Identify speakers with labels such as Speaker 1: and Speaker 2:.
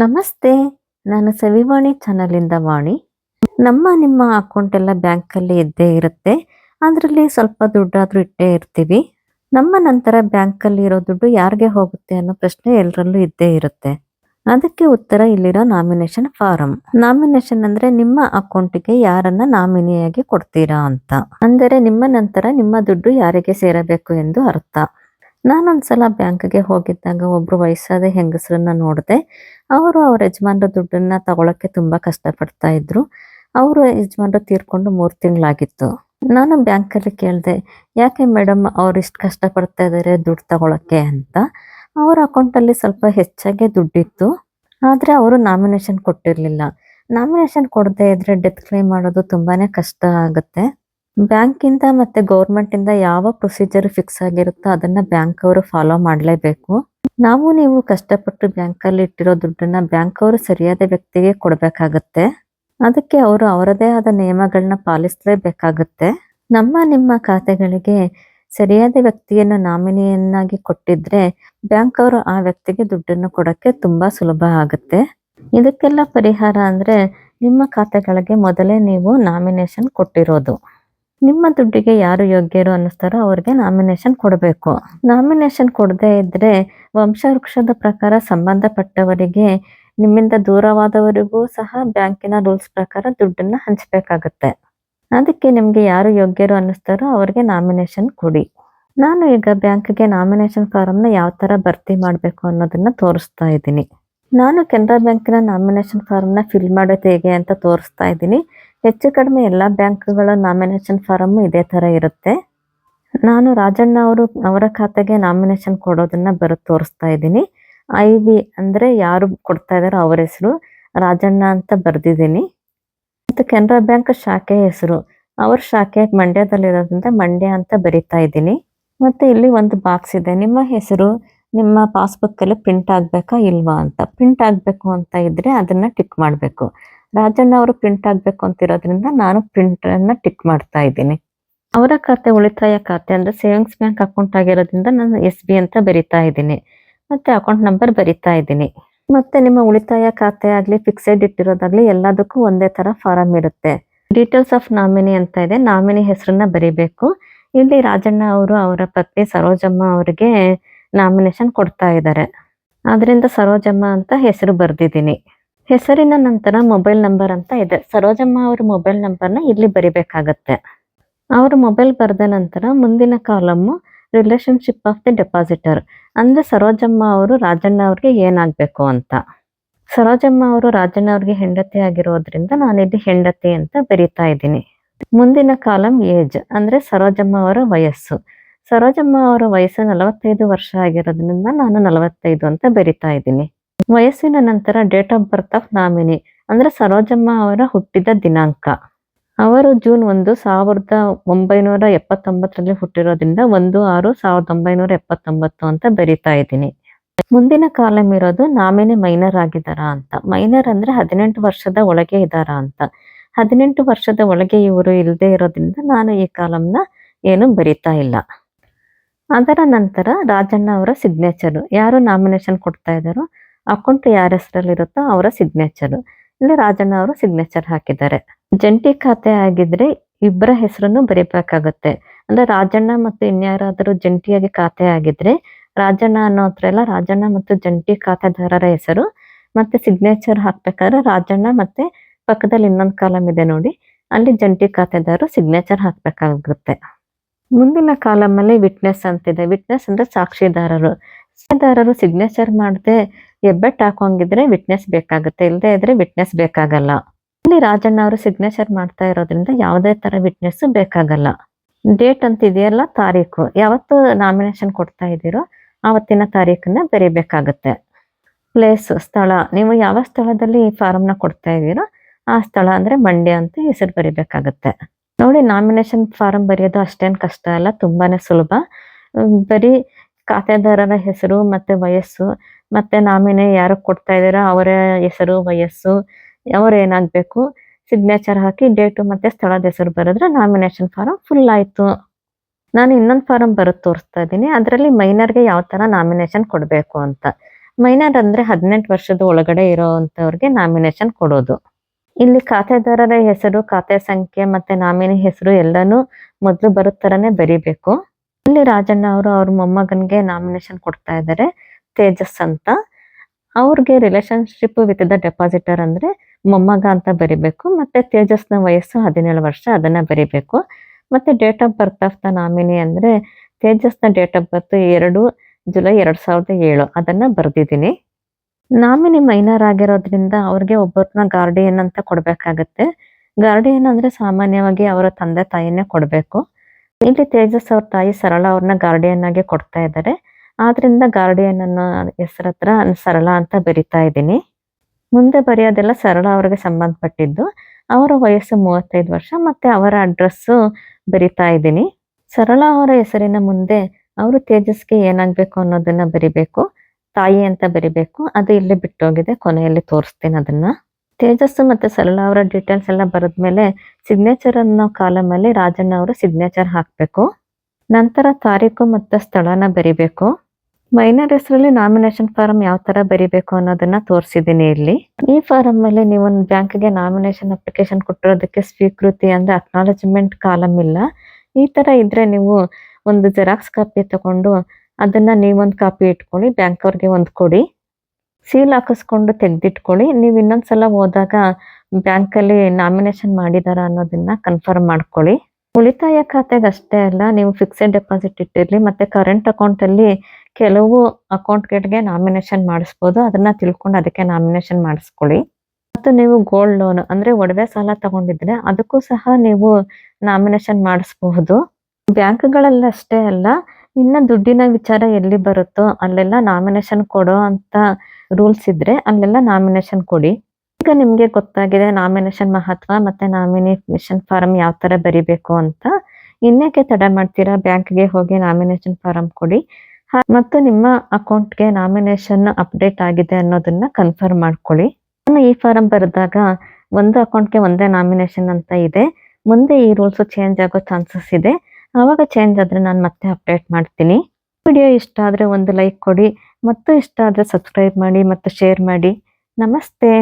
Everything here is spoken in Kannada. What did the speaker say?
Speaker 1: ನಮಸ್ತೆ, ನಾನು ಸವಿವಾಣಿ ಚಾನಲಿಂದ ವಾಣಿ. ನಮ್ಮ ನಿಮ್ಮ ಅಕೌಂಟ್ ಎಲ್ಲ ಬ್ಯಾಂಕಲ್ಲಿ ಇದ್ದೇ ಇರುತ್ತೆ. ಅದರಲ್ಲಿ ಸ್ವಲ್ಪ ದುಡ್ಡಾದರೂ ಇಟ್ಟೇ ಇರ್ತೀವಿ. ನಮ್ಮ ನಂತರ ಬ್ಯಾಂಕಲ್ಲಿ ಇರೋ ದುಡ್ಡು ಯಾರಿಗೆ ಹೋಗುತ್ತೆ ಅನ್ನೋ ಪ್ರಶ್ನೆ ಎಲ್ಲರಲ್ಲೂ ಇದ್ದೇ ಇರುತ್ತೆ. ಅದಕ್ಕೆ ಉತ್ತರ ಇಲ್ಲಿರೋ ನಾಮಿನೇಷನ್ ಫಾರಂ. ನಾಮಿನೇಷನ್ ಅಂದ್ರೆ ನಿಮ್ಮ ಅಕೌಂಟಿಗೆ ಯಾರನ್ನ ನಾಮಿನಿಯಾಗಿ ಕೊಡ್ತೀರಾ ಅಂತ. ಅಂದರೆ ನಿಮ್ಮ ನಂತರ ನಿಮ್ಮ ದುಡ್ಡು ಯಾರಿಗೆ ಸೇರಬೇಕು ಎಂದು ಅರ್ಥ. ನಾನೊಂದ್ಸಲ ಬ್ಯಾಂಕ್ಗೆ ಹೋಗಿದ್ದಾಗ ಒಬ್ರು ವಯಸ್ಸಾದ ಹೆಂಗಸರನ್ನ ನೋಡಿದೆ. ಅವರು ಅವ್ರ ಯಜಮಾನ್ರ ದುಡ್ಡನ್ನ ತಗೊಳಕ್ಕೆ ತುಂಬಾ ಕಷ್ಟಪಡ್ತಾ ಇದ್ರು. ಅವರು ಯಜಮಾನ್ರು ತೀರ್ಕೊಂಡು ಮೂರ್ ತಿಂಗಳಾಗಿತ್ತು. ನಾನು ಬ್ಯಾಂಕಲ್ಲಿ ಕೇಳಿದೆ, ಯಾಕೆ ಮೇಡಮ್ ಅವ್ರು ಇಷ್ಟು ಕಷ್ಟಪಡ್ತಾ ಇದ್ದಾರೆ ದುಡ್ಡು ತಗೊಳಕ್ಕೆ ಅಂತ? ಅವ್ರ ಅಕೌಂಟಲ್ಲಿ ಸ್ವಲ್ಪ ಹೆಚ್ಚಾಗೆ ದುಡ್ಡಿತ್ತು. ಆದ್ರೆ ಅವರು ನಾಮಿನೇಷನ್ ಕೊಟ್ಟಿರಲಿಲ್ಲ. ನಾಮಿನೇಷನ್ ಕೊಡದೇ ಇದ್ರೆ ಡೆತ್ ಕ್ಲೈಮ್ ಮಾಡೋದು ತುಂಬಾನೇ ಕಷ್ಟ ಆಗುತ್ತೆ. ಬ್ಯಾಂಕಿಂದ ಮತ್ತೆ ಗೌರ್ಮೆಂಟ್ ಇಂದ ಯಾವ ಪ್ರೊಸೀಜರ್ ಫಿಕ್ಸ್ ಆಗಿರುತ್ತೋ ಅದನ್ನ ಬ್ಯಾಂಕ್ ಅವರು ಫಾಲೋ ಮಾಡಲೇಬೇಕು. ನಾವು ನೀವು ಕಷ್ಟಪಟ್ಟು ಬ್ಯಾಂಕ್ ಅಲ್ಲಿ ಇಟ್ಟಿರೋ ದುಡ್ಡನ್ನ ಬ್ಯಾಂಕ್ ಅವರು ಸರಿಯಾದ ವ್ಯಕ್ತಿಗೆ ಕೊಡಬೇಕಾಗುತ್ತೆ. ಅದಕ್ಕೆ ಅವರು ಅವರದೇ ಆದ ನಿಯಮಗಳನ್ನ ಪಾಲಿಸಲೇಬೇಕಾಗತ್ತೆ. ನಮ್ಮ ನಿಮ್ಮ ಖಾತೆಗಳಿಗೆ ಸರಿಯಾದ ವ್ಯಕ್ತಿಯನ್ನ ನಾಮಿನಿಯನ್ನಾಗಿ ಕೊಟ್ಟಿದ್ರೆ ಬ್ಯಾಂಕ್ ಅವರು ಆ ವ್ಯಕ್ತಿಗೆ ದುಡ್ಡನ್ನು ಕೊಡಕ್ಕೆ ತುಂಬಾ ಸುಲಭ ಆಗುತ್ತೆ. ಇದಕ್ಕೆಲ್ಲ ಪರಿಹಾರ ಅಂದ್ರೆ ನಿಮ್ಮ ಖಾತೆಗಳಿಗೆ ಮೊದಲೇ ನೀವು ನಾಮಿನೇಷನ್ ಕೊಟ್ಟಿರೋದು. ನಿಮ್ಮ ದುಡ್ಡಿಗೆ ಯಾರು ಯೋಗ್ಯರು ಅನ್ನಿಸ್ತಾರೋ ಅವ್ರಿಗೆ ನಾಮಿನೇಷನ್ ಕೊಡಬೇಕು. ನಾಮಿನೇಷನ್ ಕೊಡದೇ ಇದ್ರೆ ವಂಶವೃಕ್ಷದ ಪ್ರಕಾರ ಸಂಬಂಧಪಟ್ಟವರಿಗೆ, ನಿಮ್ಮಿಂದ ದೂರವಾದವರಿಗೂ ಸಹ ಬ್ಯಾಂಕಿನ ರೂಲ್ಸ್ ಪ್ರಕಾರ ದುಡ್ಡನ್ನ ಹಂಚಬೇಕಾಗತ್ತೆ. ಅದಕ್ಕೆ ನಿಮ್ಗೆ ಯಾರು ಯೋಗ್ಯರು ಅನ್ನಿಸ್ತಾರೋ ಅವ್ರಿಗೆ ನಾಮಿನೇಷನ್ ಕೊಡಿ. ನಾನು ಈಗ ಬ್ಯಾಂಕ್ಗೆ ನಾಮಿನೇಷನ್ ಫಾರಮ್ನ ಯಾವ ತರ ಭರ್ತಿ ಮಾಡಬೇಕು ಅನ್ನೋದನ್ನ ತೋರಿಸ್ತಾ ಇದ್ದೀನಿ. ನಾನು ಕೆನರಾ ಬ್ಯಾಂಕಿನ ನಾಮಿನೇಷನ್ ಫಾರ್ಮ್ನ ಫಿಲ್ ಮಾಡೋದು ಹೇಗೆ ಅಂತ ತೋರಿಸ್ತಾ ಇದ್ದೀನಿ. ಹೆಚ್ಚು ಕಡಿಮೆ ಎಲ್ಲ ಬ್ಯಾಂಕ್ಗಳ ನಾಮಿನೇಷನ್ ಫಾರಮ್ ಇದೇ ತರ ಇರುತ್ತೆ. ನಾನು ರಾಜಣ್ಣ ಅವರು, ಅವರ ಖಾತೆಗೆ ನಾಮಿನೇಷನ್ ಕೊಡೋದನ್ನ ಬರೋ, ತೋರಿಸ್ತಾ ಇದ್ದೀನಿ. ಐ ವಿ ಅಂದ್ರೆ ಯಾರು ಕೊಡ್ತಾ ಇದ್ದಾರೋ ಅವರ ಹೆಸರು, ರಾಜಣ್ಣ ಅಂತ ಬರೆದಿದ್ದೀನಿ. ಮತ್ತು ಕೆನರಾ ಬ್ಯಾಂಕ್ ಶಾಖೆ ಹೆಸರು, ಅವ್ರ ಶಾಖೆ ಮಂಡ್ಯದಲ್ಲಿರೋದ್ರಿಂದ ಮಂಡ್ಯ ಅಂತ ಬರಿತಾ ಇದ್ದೀನಿ. ಮತ್ತೆ ಇಲ್ಲಿ ಒಂದು ಬಾಕ್ಸ್ ಇದೆ, ನಿಮ್ಮ ಹೆಸರು, ನಿಮ್ಮ ಪಾಸ್ಬುಕ್ಕಲ್ಲಿ ಪ್ರಿಂಟ್ ಆಗಬೇಕಾ ಇಲ್ವಾ ಅಂತ. ಪ್ರಿಂಟ್ ಆಗಬೇಕು ಅಂತ ಇದ್ದರೆ ಅದನ್ನ ಟಿಕ್ ಮಾಡಬೇಕು. ರಾಜಣ್ಣ ಅವರು ಪ್ರಿಂಟ್ ಆಗ್ಬೇಕು ಅಂತಿರೋದ್ರಿಂದ ನಾನು ಪ್ರಿಂಟ್ ಅನ್ನ ಟಿಕ್ ಮಾಡ್ತಾ ಇದ್ದೀನಿ. ಅವರ ಖಾತೆ ಉಳಿತಾಯ ಖಾತೆ ಅಂದ್ರೆ ಸೇವಿಂಗ್ಸ್ ಬ್ಯಾಂಕ್ ಅಕೌಂಟ್ ಆಗಿರೋದ್ರಿಂದ ನಾನು ಎಸ್ ಬಿ ಅಂತ ಬರಿತಾ ಇದ್ದೀನಿ. ಮತ್ತೆ ಅಕೌಂಟ್ ನಂಬರ್ ಬರಿತಾ ಇದ್ದೀನಿ. ಮತ್ತೆ ನಿಮ್ಮ ಉಳಿತಾಯ ಖಾತೆ ಆಗ್ಲಿ ಫಿಕ್ಸೆಡ್ ಇಟ್ಟಿರೋದಾಗ್ಲಿ ಎಲ್ಲದಕ್ಕೂ ಒಂದೇ ತರ ಫಾರಂ ಇರುತ್ತೆ. ಡೀಟೇಲ್ಸ್ ಆಫ್ ನಾಮಿನಿ ಅಂತ ಇದೆ. ನಾಮಿನಿ ಹೆಸರನ್ನ ಬರಿಬೇಕು. ಇಲ್ಲಿ ರಾಜಣ್ಣ ಅವರು ಅವರ ಪತ್ನಿ ಸರೋಜಮ್ಮ ಅವರಿಗೆ ನಾಮಿನೇಷನ್ ಕೊಡ್ತಾ ಇದ್ದಾರೆ. ಆದ್ರಿಂದ ಸರೋಜಮ್ಮ ಅಂತ ಹೆಸರು ಬರ್ದಿದ್ದೀನಿ. ಹೆಸರಿನ ನಂತರ ಮೊಬೈಲ್ ನಂಬರ್ ಅಂತ ಇದೆ. ಸರೋಜಮ್ಮ ಅವ್ರ ಮೊಬೈಲ್ ನಂಬರ್ನ ಇಲ್ಲಿ ಬರಿಬೇಕಾಗತ್ತೆ. ಅವರ ಮೊಬೈಲ್ ಬರೆದ ನಂತರ ಮುಂದಿನ column relationship of the depositor. ಅಂದ್ರೆ ಸರೋಜಮ್ಮ ಅವರು ರಾಜಣ್ಣ ಅವ್ರಿಗೆ ಏನಾಗಬೇಕು ಅಂತ. ಸರೋಜಮ್ಮ ಅವರು ರಾಜಣ್ಣ ಅವ್ರಿಗೆ ಹೆಂಡತಿ ಆಗಿರೋದ್ರಿಂದ ನಾನಿಲ್ಲಿ ಹೆಂಡತಿ ಅಂತ ಬರಿತಾ ಇದ್ದೀನಿ. ಮುಂದಿನ ಕಾಲಂ ಏಜ್, ಅಂದ್ರೆ ಸರೋಜಮ್ಮ ಅವರ ವಯಸ್ಸು. ಸರೋಜಮ್ಮ ಅವರ ವಯಸ್ಸು ನಲವತ್ತೈದು ವರ್ಷ ಆಗಿರೋದ್ರಿಂದ ನಾನು ನಲವತ್ತೈದು ಅಂತ ಬರಿತಾ ಇದ್ದೀನಿ. ವಯಸ್ಸಿನ ನಂತರ date of birth of nominee, ಅಂದ್ರೆ ಸರೋಜಮ್ಮ ಅವರ ಹುಟ್ಟಿದ ದಿನಾಂಕ. ಅವರು ಜೂನ್ ಒಂದು ಸಾವಿರದ ಒಂಬೈನೂರ ಎಪ್ಪತ್ತೊಂಬತ್ತರಲ್ಲಿ ಹುಟ್ಟಿರೋದ್ರಿಂದ ಒಂದು ಆರು ಸಾವಿರದ ಒಂಬೈನೂರ ಎಪ್ಪತ್ತೊಂಬತ್ತು ಅಂತ ಬರಿತಾ ಇದ್ದೀನಿ. ಮುಂದಿನ ಕಾಲಂ ಇರೋದು ನಾಮಿನಿ ಮೈನರ್ ಆಗಿದ್ದಾರಾ ಅಂತ. ಮೈನರ್ ಅಂದ್ರೆ ಹದಿನೆಂಟು ವರ್ಷದ ಒಳಗೆ ಇದ್ದಾರಾ ಅಂತ. ಹದಿನೆಂಟು ವರ್ಷದ ಒಳಗೆ ಇವರು ಇಲ್ಲದೆ ಇರೋದ್ರಿಂದ ನಾನು ಈ ಕಾಲಂನ ಏನು ಬರಿತಾ ಇಲ್ಲ. ಅದರ ನಂತರ ರಾಜಣ್ಣ ಅವರ ಸಿಗ್ನೇಚರು ಯಾರು ನಾಮಿನೇಷನ್ ಕೊಡ್ತಾ ಇದ್ದಾರೋ ಅಕೌಂಟ್ ಯಾರ ಹೆಸರಲ್ಲಿರುತ್ತೋ ಅವರ ಸಿಗ್ನೇಚರು ಇಲ್ಲಿ ರಾಜಣ್ಣ ಅವರು ಸಿಗ್ನೇಚರ್ ಹಾಕಿದ್ದಾರೆ. ಜಂಟಿ ಖಾತೆ ಆಗಿದ್ರೆ ಇಬ್ಬರ ಹೆಸರನ್ನು ಬರೀಬೇಕಾಗುತ್ತೆ. ಅಂದ್ರೆ ರಾಜಣ್ಣ ಮತ್ತು ಇನ್ಯಾರಾದರೂ ಜಂಟಿಯಾಗಿ ಖಾತೆ ಆಗಿದ್ರೆ ರಾಜಣ್ಣ ಅನ್ನೋ ಹತ್ರ ಎಲ್ಲ ರಾಜಣ್ಣ ಮತ್ತು ಜಂಟಿ ಖಾತೆದಾರರ ಹೆಸರು ಮತ್ತೆ ಸಿಗ್ನೇಚರ್ ಹಾಕ್ಬೇಕಾದ್ರೆ ರಾಜಣ್ಣ ಮತ್ತೆ ಪಕ್ಕದಲ್ಲಿ ಇನ್ನೊಂದು ಕಾಲಮ್ ಇದೆ ನೋಡಿ. ಅಲ್ಲಿ ಜಂಟಿ ಖಾತೆದಾರರು ಸಿಗ್ನೇಚರ್ ಹಾಕ್ಬೇಕಾಗುತ್ತೆ. ಮುಂದಿನ ಕಾಲಮ್ ಅಲ್ಲಿ ವಿಟ್ನೆಸ್ ಅಂತಿದೆ. ವಿಟ್ನೆಸ್ ಅಂದ್ರೆ ಸಾಕ್ಷಿದಾರರು. ಸಾಕ್ಷಿದಾರರು ಸಿಗ್ನೇಚರ್ ಮಾಡದೆ ಎಬ್ಬೆಟ್ ಹಾಕೋಂಗಿದ್ರೆ ವಿಟ್ನೆಸ್ ಬೇಕಾಗುತ್ತೆ ಇಲ್ಲದೆ ಇದ್ರೆ ವಿಟ್ನೆಸ್ ಬೇಕಾಗಲ್ಲ. ಇಲ್ಲಿ ರಾಜಣ್ಣ ಅವರು ಸಿಗ್ನೇಚರ್ ಮಾಡ್ತಾ ಇರೋದ್ರಿಂದ ಯಾವುದೇ ತರ ವಿಟ್ನೆಸ್ ಬೇಕಾಗಲ್ಲ. ಡೇಟ್ ಅಂತ ಇದೆಯಲ್ಲ, ತಾರೀಕು. ಯಾವತ್ತು ನಾಮಿನೇಷನ್ ಕೊಡ್ತಾ ಇದ್ದೀರೋ ಆವತ್ತಿನ ತಾರೀಕನ್ನ ಬರೀಬೇಕಾಗತ್ತೆ. ಪ್ಲೇಸ್ ಸ್ಥಳ. ನೀವು ಯಾವ ಸ್ಥಳದಲ್ಲಿ ಈ ನ ಕೊಡ್ತಾ ಇದ್ದೀರೋ ಆ ಸ್ಥಳ ಅಂದ್ರೆ ಮಂಡ್ಯ ಅಂತ ಹೆಸರು ಬರಿಬೇಕಾಗತ್ತೆ. ನೋಡಿ ನಾಮಿನೇಷನ್ ಫಾರಂ ಬರೆಯೋದು ಅಷ್ಟೇನ್ ಕಷ್ಟ ಅಲ್ಲ, ತುಂಬಾನೇ ಸುಲಭ. ಬರೀ ಖಾತೆದಾರರ ಹೆಸರು ಮತ್ತೆ ವಯಸ್ಸು ಮತ್ತೆ ನಾಮಿನಿ ಯಾರು ಕೊಡ್ತಾ ಇದ್ದೀರಾ ಅವರ ಹೆಸರು, ವಯಸ್ಸು, ಅವ್ರು ಏನಾಗ್ಬೇಕು ಸಿಗ್ನೇಚರ್ ಹಾಕಿ ಡೇಟು ಮತ್ತೆ ಸ್ಥಳದ ಹೆಸರು ಬರೆದ್ರೆ ನಾಮಿನೇಷನ್ ಫಾರಂ ಫುಲ್ ಆಯ್ತು. ನಾನು ಇನ್ನೊಂದು ಫಾರಂ ಬರೋದು ತೋರಿಸ್ತಾ ಇದ್ದೀನಿ. ಅದರಲ್ಲಿ ಮೈನರ್ಗೆ ಯಾವ ತರ ನಾಮಿನೇಷನ್ ಕೊಡಬೇಕು ಅಂತ. ಮೈನರ್ ಅಂದ್ರೆ ಹದಿನೆಂಟು ವರ್ಷದ ಒಳಗಡೆ ಇರೋವಂಥವ್ರಿಗೆ ನಾಮಿನೇಷನ್ ಕೊಡೋದು. ಇಲ್ಲಿ ಖಾತೆದಾರರ ಹೆಸರು, ಖಾತೆ ಸಂಖ್ಯೆ ಮತ್ತೆ ನಾಮಿನಿ ಹೆಸರು ಎಲ್ಲಾನು ಮೊದಲು ಬರೋ ಥರನೇ ಬರಿಬೇಕು. ಇಲ್ಲಿ ರಾಜಣ್ಣ ಅವರು ಅವ್ರ ಮೊಮ್ಮಗನಿಗೆ ನಾಮಿನೇಷನ್ ಕೊಡ್ತಾ ಇದ್ದಾರೆ. ತೇಜಸ್ ಅಂತ. ಅವ್ರಿಗೆ ರಿಲೇಶನ್ಶಿಪ್ ವಿತ್ ದ ಡೆಪಾಸಿಟರ್ ಅಂದರೆ ಮೊಮ್ಮಗ ಅಂತ ಬರಿಬೇಕು, ಮತ್ತೆ ತೇಜಸ್ನ ವಯಸ್ಸು ಹದಿನೇಳು ವರ್ಷ ಅದನ್ನ ಬರಿಬೇಕು. ಮತ್ತೆ date of birth of the nominee ಅಂದ್ರೆ ತೇಜಸ್ನ ಡೇಟ್ ಆಫ್ ಬರ್ತ್ ಎರಡು ಜುಲೈ ಎರಡು ಸಾವಿರದ ಏಳು ಅದನ್ನ ಬರೆದಿದ್ದೀನಿ. ನಾಮಿನಿ ಮೈನರ್ ಆಗಿರೋದ್ರಿಂದ ಅವ್ರಿಗೆ ಒಬ್ಬರನ್ನ ಗಾರ್ಡಿಯನ್ ಅಂತ ಕೊಡಬೇಕಾಗತ್ತೆ. ಗಾರ್ಡಿಯನ್ ಅಂದ್ರೆ ಸಾಮಾನ್ಯವಾಗಿ ಅವರ ತಂದೆ ತಾಯಿನೇ ಕೊಡಬೇಕು. ಇಲ್ಲಿ ತೇಜಸ್ ಅವ್ರ ತಾಯಿ ಸರಳ ಅವ್ರನ್ನ ಗಾರ್ಡಿಯನ್ ಆಗಿ ಕೊಡ್ತಾ ಇದ್ದಾರೆ. ಆದ್ರಿಂದ ಗಾರ್ಡಿಯನ್ ಅನ್ನೋ ಹೆಸರ ಹತ್ರ ಸರಳ ಅಂತ ಬರಿತಾ ಇದ್ದೀನಿ. ಮುಂದೆ ಬರೆಯೋದೆಲ್ಲ ಸರಳ ಅವ್ರಿಗೆ ಸಂಬಂಧಪಟ್ಟಿದ್ದು. ಅವರ ವಯಸ್ಸು ಮೂವತ್ತೈದು ವರ್ಷ ಮತ್ತೆ ಅವರ ಅಡ್ರೆಸ್ ಬರಿತಾ ಇದ್ದೀನಿ. ಸರಳ ಅವರ ಹೆಸರಿನ ಮುಂದೆ ಅವರು ತೇಜಸ್ಗೆ ಏನಾಗಬೇಕು ಅನ್ನೋದನ್ನ ಬರಿಬೇಕು. ತಾಯಿ ಅಂತ ಬರಿಬೇಕು. ಅದು ಇಲ್ಲಿ ಬಿಟ್ಟೋಗಿದೆ. ಕೊನೆಯಲ್ಲಿ ತೋರಿಸ್ತೀನಿ ಅದನ್ನ. ತೇಜಸ್ಸು ಮತ್ತೆ ಸರಳ ಅವರ ಡೀಟೇಲ್ಸ್ ಎಲ್ಲ ಬರೆದ್ಮೇಲೆ ಸಿಗ್ನೇಚರ್ ಅನ್ನೋ ಕಾಲಮ್ ಅಲ್ಲಿ ರಾಜಣ್ಣ ಅವರು ಸಿಗ್ನೇಚರ್ ಹಾಕ್ಬೇಕು. ನಂತರ ತಾರೀಕು ಮತ್ತು ಸ್ಥಳನ ಬರಿಬೇಕು. ಮೈನರ್ ಹೆಸರಲ್ಲಿ ನಾಮಿನೇಷನ್ ಫಾರಂ ಯಾವ ತರ ಬರಿಬೇಕು ಅನ್ನೋದನ್ನ ತೋರಿಸಿದ್ದೀನಿ ಇಲ್ಲಿ. ಈ ಫಾರಂ ಅಲ್ಲಿ ನೀವು ಒಂದು ಬ್ಯಾಂಕ್ಗೆ ನಾಮಿನೇಷನ್ ಅಪ್ಲಿಕೇಶನ್ ಕೊಟ್ಟಿರೋದಕ್ಕೆ ಸ್ವೀಕೃತಿ ಅಂದ್ರೆ ಅಕ್ನಾಲಜ್ಮೆಂಟ್ ಕಾಲಮ್ ಇಲ್ಲ. ಈ ತರ ಇದ್ರೆ ನೀವು ಒಂದು ಜೆರಾಕ್ಸ್ ಕಾಪಿ ತಗೊಂಡು ಅದನ್ನ ನೀವೊಂದು ಕಾಪಿ ಇಟ್ಕೊಳ್ಳಿ, ಬ್ಯಾಂಕ್ ಅವ್ರಿಗೆ ಒಂದು ಕೊಡಿ. ಸೀಲ್ ಹಾಕಿಸ್ಕೊಂಡು ತೆಗೆದಿಟ್ಕೊಳ್ಳಿ. ನೀವು ಇನ್ನೊಂದ್ಸಲ ಹೋದಾಗ ಬ್ಯಾಂಕಲ್ಲಿ ನಾಮಿನೇಷನ್ ಮಾಡಿದಾರ ಅನ್ನೋದನ್ನ ಕನ್ಫರ್ಮ್ ಮಾಡ್ಕೊಳ್ಳಿ. ಉಳಿತಾಯ ಖಾತೆಗೆ ಅಷ್ಟೇ ಅಲ್ಲ, ನೀವು ಫಿಕ್ಸೆಡ್ ಡೆಪಾಸಿಟ್ ಇಟ್ಟಿರಲಿ, ಮತ್ತೆ ಕರೆಂಟ್ ಅಕೌಂಟ್ ಅಲ್ಲಿ ಕೆಲವು ಅಕೌಂಟ್ಗಳಿಗೆ ನಾಮಿನೇಷನ್ ಮಾಡಿಸ್ಬೋದು. ಅದನ್ನ ತಿಳ್ಕೊಂಡು ಅದಕ್ಕೆ ನಾಮಿನೇಷನ್ ಮಾಡಿಸ್ಕೊಳ್ಳಿ. ಮತ್ತು ನೀವು ಗೋಲ್ಡ್ ಲೋನ್ ಅಂದ್ರೆ ಒಡವೆ ಸಾಲ ತಗೊಂಡಿದ್ರೆ ಅದಕ್ಕೂ ಸಹ ನೀವು ನಾಮಿನೇಷನ್ ಮಾಡಿಸಬಹುದು. ಬ್ಯಾಂಕ್ಗಳಲ್ಲಷ್ಟೇ ಅಲ್ಲ, ಇನ್ನ ದುಡ್ಡಿನ ವಿಚಾರ ಎಲ್ಲಿ ಬರುತ್ತೋ ಅಲ್ಲೆಲ್ಲ ನಾಮಿನೇಷನ್ ಕೊಡೋ ಅಂತ ರೂಲ್ಸ್ ಇದ್ರೆ ಅಲ್ಲೆಲ್ಲ ನಾಮಿನೇಷನ್ ಕೊಡಿ. ಈಗ ನಿಮ್ಗೆ ಗೊತ್ತಾಗಿದೆ ನಾಮಿನೇಷನ್ ಮಹತ್ವ ಮತ್ತೆ ನಾಮಿನೇಷನ್ ಫಾರಂ ಯಾವ ತರ ಬರಿಬೇಕು ಅಂತ. ಇನ್ನೇಕೆ ತಡ ಮಾಡ್ತೀರಾ? ಬ್ಯಾಂಕ್ಗೆ ಹೋಗಿ ನಾಮಿನೇಷನ್ ಫಾರಂ ಕೊಡಿ. ಮತ್ತು ನಿಮ್ಮ ಅಕೌಂಟ್ಗೆ ನಾಮಿನೇಷನ್ ಅಪ್ಡೇಟ್ ಆಗಿದೆ ಅನ್ನೋದನ್ನ ಕನ್ಫರ್ಮ್ ಮಾಡ್ಕೊಳ್ಳಿ. ನಾನು ಈ ಫಾರಂ ಬರೆದಾಗ ಒಂದು ಅಕೌಂಟ್ಗೆ ಒಂದೇ ನಾಮಿನೇಷನ್ ಅಂತ ಇದೆ. ಮುಂದೆ ಈ ರೂಲ್ಸ್ ಚೇಂಜ್ ಆಗೋ ಚಾನ್ಸಸ್ ಇದೆ. ಆವಾಗ ಚೇಂಜ್ ಆದ್ರೆ ನಾನು ಮತ್ತೆ ಅಪ್ಡೇಟ್ ಮಾಡ್ತೀನಿ. ವಿಡಿಯೋ ಇಷ್ಟ ಆದ್ರೆ ಒಂದು ಲೈಕ್ ಕೊಡಿ. ಮತ್ತು ಇಷ್ಟ ಆದರೆ ಸಬ್ಸ್ಕ್ರೈಬ್ ಮಾಡಿ ಮತ್ತು ಶೇರ್ ಮಾಡಿ. ನಮಸ್ತೆ.